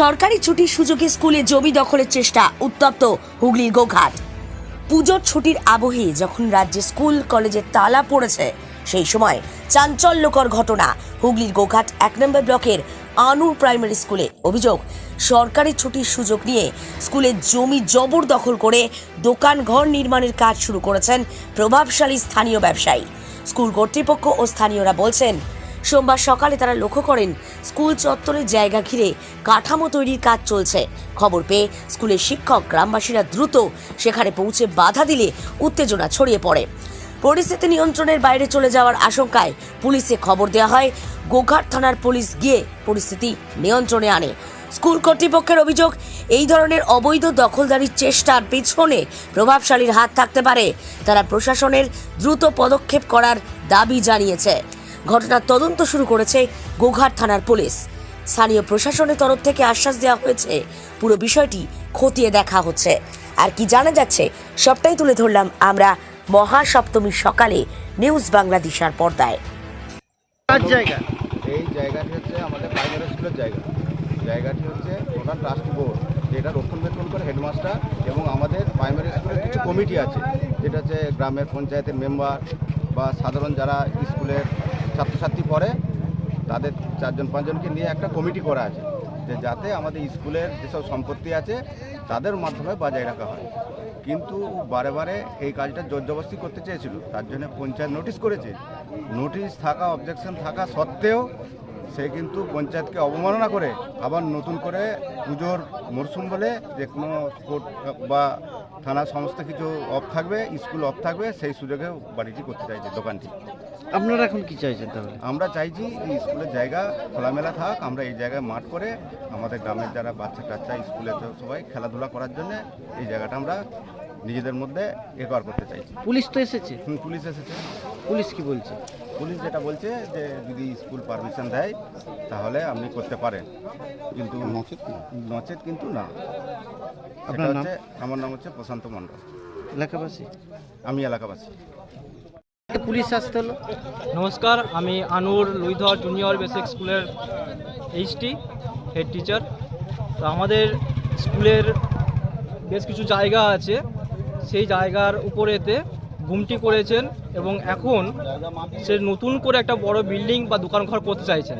সরকারি ছুটির সুযোগে স্কুলে জমি দখলের চেষ্টা উত্তপ্ত হুগলির গোঘাট। পুজোর ছুটির আবহে যখন রাজ্যে স্কুল কলেজে তালা পড়েছে, সেই সময় চাঞ্চল্যকর ঘটনা। হুগলির গোঘাট এক নম্বর ব্লকের আনুর প্রাইমারি স্কুলে অভিযোগ, সরকারি ছুটির সুযোগ নিয়ে স্কুলের জমি জবরদখল করে দোকান ঘর নির্মাণের কাজ শুরু করেছেন প্রভাবশালী স্থানীয় ব্যবসায়ী। স্কুল কর্তৃপক্ষ ও স্থানীয়রা বলছেন সোমবার সকালে তারা লক্ষ্য করেন, স্কুল চত্বরের জায়গা ঘিরে কাঠামো তৈরির কাজ চলছে। খবর পেয়ে স্কুলের শিক্ষক, গ্রামবাসীরা দ্রুত সেখানে পৌঁছে বাধা দিলে উত্তেজনা ছড়িয়ে পড়ে। পরিস্থিতি নিয়ন্ত্রণের বাইরে চলে যাওয়ার আশঙ্কায় পুলিশে খবর দেওয়া হয়, গোঘাট থানার পুলিশ গিয়ে পরিস্থিতি নিয়ন্ত্রণে আনে। স্কুল কর্তৃপক্ষের অভিযোগ, এই ধরনের অবৈধ দখলদারির চেষ্টার পেছনে প্রভাবশালীর হাত থাকতে পারে। তারা প্রশাসনের দ্রুত পদক্ষেপ করার দাবি জানিয়েছে। ঘটনার তদন্ত শুরু করেছে গোঘাট থানার পুলিশ। স্থানীয় প্রশাসনের তরফ থেকে আশ্বাস দেওয়া হয়েছে, পুরো বিষয়টি খতিয়ে দেখা হচ্ছে। আর কি জানা যাচ্ছে, সবটাই তুলে ধরলাম আমরা মহাসপ্তমীর সকালে নিউজ বাংলাদেশার পর্দায়। কার জায়গা? এই জায়গাটি হচ্ছে আমাদের প্রাইমারি স্কুলের জায়গা। জায়গাটি হচ্ছে প্রধান ট্রাস্ট বোর্ড যেটা রক্ষণবেক্ষণ করে হেডমাস্টার এবং আমাদের প্রাইমারি স্কুলের কিছু কমিটি আছে। যেটা হচ্ছে গ্রামের পঞ্চায়েতের মেম্বার বা সাধারণ যারা স্কুলের ছাত্রছাত্রী পড়ে, তাদের চারজন, পাঁচজনকে নিয়ে একটা কমিটি করা আছে যে যাতে আমাদের স্কুলের যেসব সম্পত্তি আছে, তাদের মাধ্যমে বজায় রাখা হয়। কিন্তু বারে বারে এই কাজটা জোরজবস্তি করতে চেয়েছিল, তার জন্য পঞ্চায়েত নোটিশ করেছে। নোটিশ থাকা, অবজেকশন থাকা সত্ত্বেও সে কিন্তু পঞ্চায়েতকে অবমাননা করে আবার নতুন করে পুজোর মরশুম বলে যে কোনো কোর্ট বা থানা সমস্ত কিছু অফ থাকবে, স্কুল অফ থাকবে, সেই সুযোগে বাড়িটি করতে চাইছে দোকানটি। আপনারা এখন কি চাইছেন তাহলে? আমরা চাইছি এই স্কুলের জায়গা খোলামেলা থাক আমরা এই জায়গায় মাঠ করে আমাদের গ্রামের যারা বাচ্চা টাচ্চা স্কুলে তো সবাই খেলাধুলা করার জন্য এই জায়গাটা আমরা নিজেদের মধ্যে একর করতে চাইছি। পুলিশ তো এসেছে? হুম, পুলিশ এসেছে। পুলিশ কি বলছে? পুলিশ যেটা বলছে যে যদি স্কুল পারমিশন দেয় তাহলে আপনি করতে পারেন। কিন্তু নচেত নচেত কিন্তু না। আপনার নাম? হচ্ছে আমার নাম হচ্ছে প্রশান্ত মণ্ডল। এলাকাবাসী? আমি এলাকাবাসী। পুলিশ আসতে হলো। নমস্কার, আমি আনুর লুইধর জুনিয়র বেসিক স্কুলের এইচটি হেড টিচার তো আমাদের স্কুলের বেশ কিছু জায়গা আছে। সেই জায়গার উপরেতে গুমটি করেছেন এবং এখন সে নতুন করে একটা বড় বিল্ডিং বা দোকান ঘর করতে চাইছেন।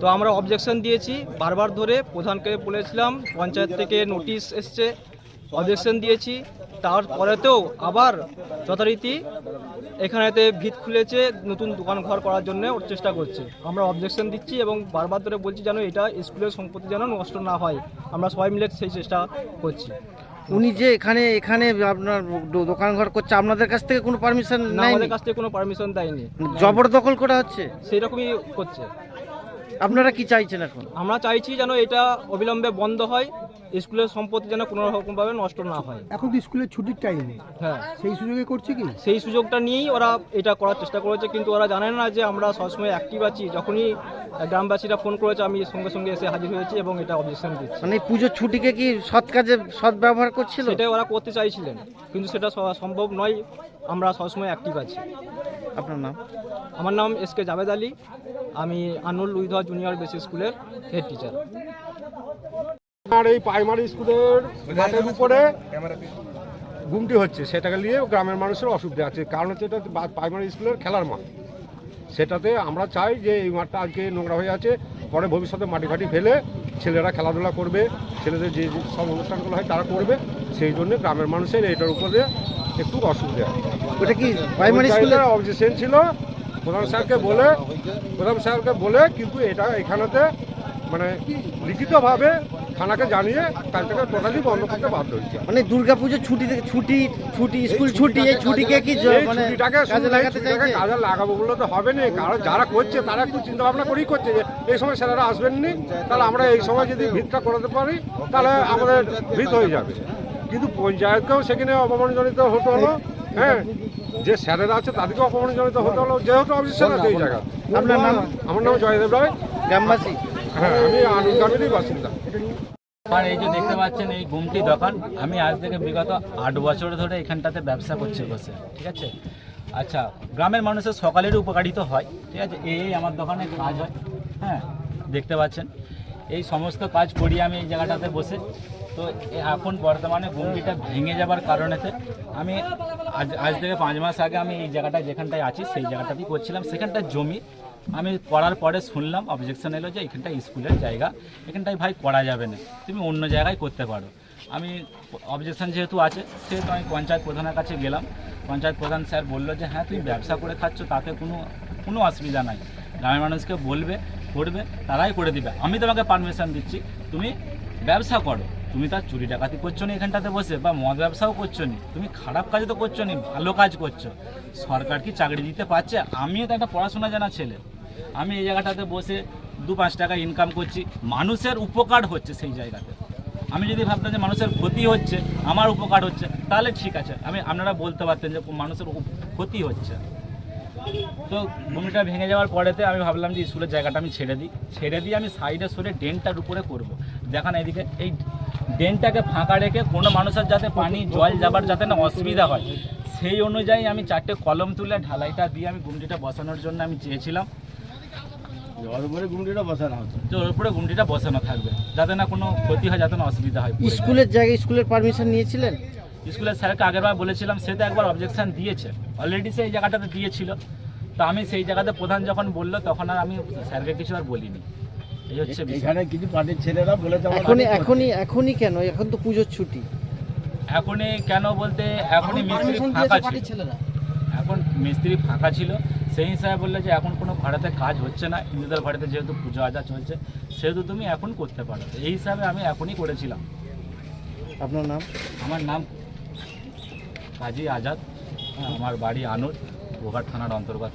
তো আমরা অবজেকশন দিয়েছি, বারবার ধরে প্রধানকে বলেছিলাম, পঞ্চায়েত থেকে নোটিশ এসছে অবজেকশন দিয়েছি। তারপরেতেও আবার যথারীতি এখানেতে ভিত খুলেছে নতুন দোকান ঘর করার জন্য ওর চেষ্টা করছে। আমরা অবজেকশন দিচ্ছি এবং বারবার ধরে বলছি যেন এটা স্কুলের সম্পত্তি যেন নষ্ট না হয়। আমরা সবাই মিলে সেই চেষ্টা করছি। উনি যে এখানে এখানে আপনার দোকান ঘর করছে আপনাদের কাছ থেকে কোনো পারমিশন না আমাদের কাছ থেকে কোনো পারমিশন দেয়নি। জবরদখল করা হচ্ছে? সেই রকমই করছে। আপনারা কি চাইছেন এখন? আমরা চাইছি যেন এটা অবিলম্বে বন্ধ হয়। স্কুলের সম্পত্তি যেন কোনো রকমভাবে নষ্ট না হয়। এখন তো স্কুলের ছুটির টাইম হ্যাঁ। সেই সুযোগে করছে কি? সেই সুযোগটা নিয়েই ওরা এটা করার চেষ্টা করেছে কিন্তু ওরা জানে না যে আমরা সবসময় অ্যাক্টিভ আছি। যখনই গ্রামবাসীরা ফোন করেছে আমি সঙ্গে সঙ্গে এসে হাজির হয়েছি এবং এটা অবজেকশন দিচ্ছি। মানে পুজোর ছুটিকে কি সৎ কাজে সৎ ব্যবহার করছিল? সেটাই ওরা করতে চাইছিলেন কিন্তু সেটা সম্ভব নয়। আমরা সবসময় অ্যাক্টিভ আছি। আপনার নাম? আমার নাম এস কে জাভেদ আলী। আমি আনুল লুইধা জুনিয়র বেসিক স্কুলের হেড টিচার আর এই প্রাইমারি স্কুলের মাঠের উপরে ঘুমটি হচ্ছে সেটাকে নিয়ে গ্রামের মানুষের অসুবিধা আছে। কারণ হচ্ছে এটা প্রাইমারি স্কুলের খেলার মাঠ। সেটাতে আমরা চাই যে এই মাঠটা আজকে নোংরা হয়ে আছে পরে ভবিষ্যতে মাটি ফাটি ফেলে ছেলেরা খেলাধুলা করবে ছেলেদের যে যে সব অনুষ্ঠানগুলো হয় তারা করবে সেই জন্য গ্রামের মানুষের এটার উপরে একটু অসুবিধা। ওটা কি প্রাইমারি স্কুলের অবজেকশন ছিল প্রধান স্যারকে বলে প্রধান স্যারকে বলে কিন্তু এটা এখানেতে মানে লিখিতভাবে থানাকে জানিয়ে কাল থেকে টোটালি বন্ধ করতে বাধ্য হয়েছে। মানে দুর্গা দুর্গাপুজোর ছুটি থেকে ছুটি ছুটি স্কুল ছুটি এই ছুটিকে কি মানে ছুটিটাকে কাজে লাগাতে কাজে লাগাবো বলে তো হবে না। কারণ যারা করছে তারা একটু চিন্তা ভাবনা করেই করছে যে এই সময় স্যারেরা আসবেন আসবেননি তাহলে আমরা এই সময় যদি ভিতটা করাতে পারি তাহলে আমাদের ভিত হয়ে যাবে। কিন্তু পঞ্চায়েতকেও সেখানে অপমানজনিত হতে হলো হ্যাঁ যে স্যারেরা আছে তাদেরকে অপমানজনিত হতে হলো যেহেতু অবজেকশন আছে এই জায়গা আপনার নাম? আমার নাম জয়দেব রায়। গ্রামবাসী। হ্যাঁ আমি আর এই যে দেখতে পাচ্ছেন এই গুমটি দোকান, আমি আজ থেকে বিগত আট বছর ধরে এখানটাতে ব্যবসা করছি বসে, ঠিক আছে? আচ্ছা গ্রামের মানুষের সকালেরই উপকারিত হয়, ঠিক আছে? এই আমার দোকানে কাজ হয় হ্যাঁ দেখতে পাচ্ছেন? এই সমস্ত কাজ করি আমি এই জায়গাটাতে বসে তো এখন বর্তমানে গুমটিটা ভেঙে যাবার কারণেতে আমি আজ আজ থেকে পাঁচ মাস আগে আমি এই জায়গাটা যেখানটায় আছি, সেই জায়গাটাতেই করছিলাম। সেখানটা জমি আমি করার পরে শুনলাম অবজেকশন এলো যে এখানটা স্কুলের জায়গা, এখানটায় ভাই করা যাবে না। তুমি অন্য জায়গায় করতে পারো। আমি অবজেকশন যেহেতু আছে, সেহেতু আমি পঞ্চায়েত প্রধানের কাছে গেলাম। পঞ্চায়েত প্রধান স্যার বলল যে হ্যাঁ তুমি ব্যবসা করে খাচ্ছ, তাতে কোনো কোনো অসুবিধা নাই। গ্রামের মানুষকে বলবে, করবে, তারাই করে দিবে। আমি তোমাকে পারমিশন দিচ্ছি। তুমি ব্যবসা করো। তুমি তার চুরি ডাকাতি করছ না এখানটাতে বসে, বা মদ ব্যবসাও করছ নি, তুমি খারাপ কাজ তো করছ নি, ভালো কাজ করছ। সরকার কি চাকরি দিতে পারছে? আমিও তো একটা পড়াশোনা জানা ছেলে। আমি এই জায়গাটাতে বসে দু পাঁচ টাকা ইনকাম করছি, মানুষের উপকার হচ্ছে সেই জায়গাতে। আমি যদি ভাবতাম যে মানুষের ক্ষতি হচ্ছে, আমার উপকার হচ্ছে, তাহলে ঠিক আছে। আমি, আপনারা বলতে পারতেন যে মানুষের ক্ষতি হচ্ছে। তো ভূমিটা ভেঙে যাওয়ার পরেতে আমি ভাবলাম যে স্কুলের জায়গাটা আমি ছেড়ে দিই। ছেড়ে দিয়ে আমি সাইডে সরে ড্রেনটার উপরে করব দেখান এদিকে এই ড্রেনটাকে ফাঁকা রেখে কোনো মানুষের যাতে পানি জল যাবার যাতে না অসুবিধা হয় সেই অনুযায়ী আমি চারটে কলম তুলে ঢালাইটা দিয়ে আমি গুমটিটা বসানোর জন্য আমি চেয়েছিলাম। জল উপরে গুমটিটা বসানো হতো। উপরে গুমটিটা বসানো থাকবে যাতে না কোনো ক্ষতি হয় যাতে না অসুবিধা হয়। স্কুলের জায়গায় স্কুলের পারমিশন নিয়েছিলেন? স্কুলের স্যারকে আগেরবার বলেছিলাম সে তো একবার অবজেকশন দিয়েছে। অলরেডি সেই জায়গাটাতে দিয়েছিল। তো আমি সেই জায়গাতে প্রধান যখন বলল তখন আর আমি স্যারকে কিছু আর বলিনি। এই হচ্ছে বিষয়। কিছু পার্টির ছেলেরা বলে এখনই এখনই এখনই কেন? এখন তো পুজোর ছুটি। এখনই কেন বলতে এখনই মিস্ত্রি ফাঁকা ছিল। এখন মিস্ত্রি ফাঁকা ছিল। সেই হিসাবে বললে যে এখন কোনো ভাড়াতে কাজ হচ্ছে না। হিন্দুদের ভাড়াতে যেহেতু পুজো আজা চলছে সেহেতু তুমি এখন করতে পারো। এই হিসাবে আমি এখনই করেছিলাম। আপনার নাম? আমার নাম কাজী আজাদ। আমার বাড়ি আনুর গোঘাট থানার অন্তর্গত।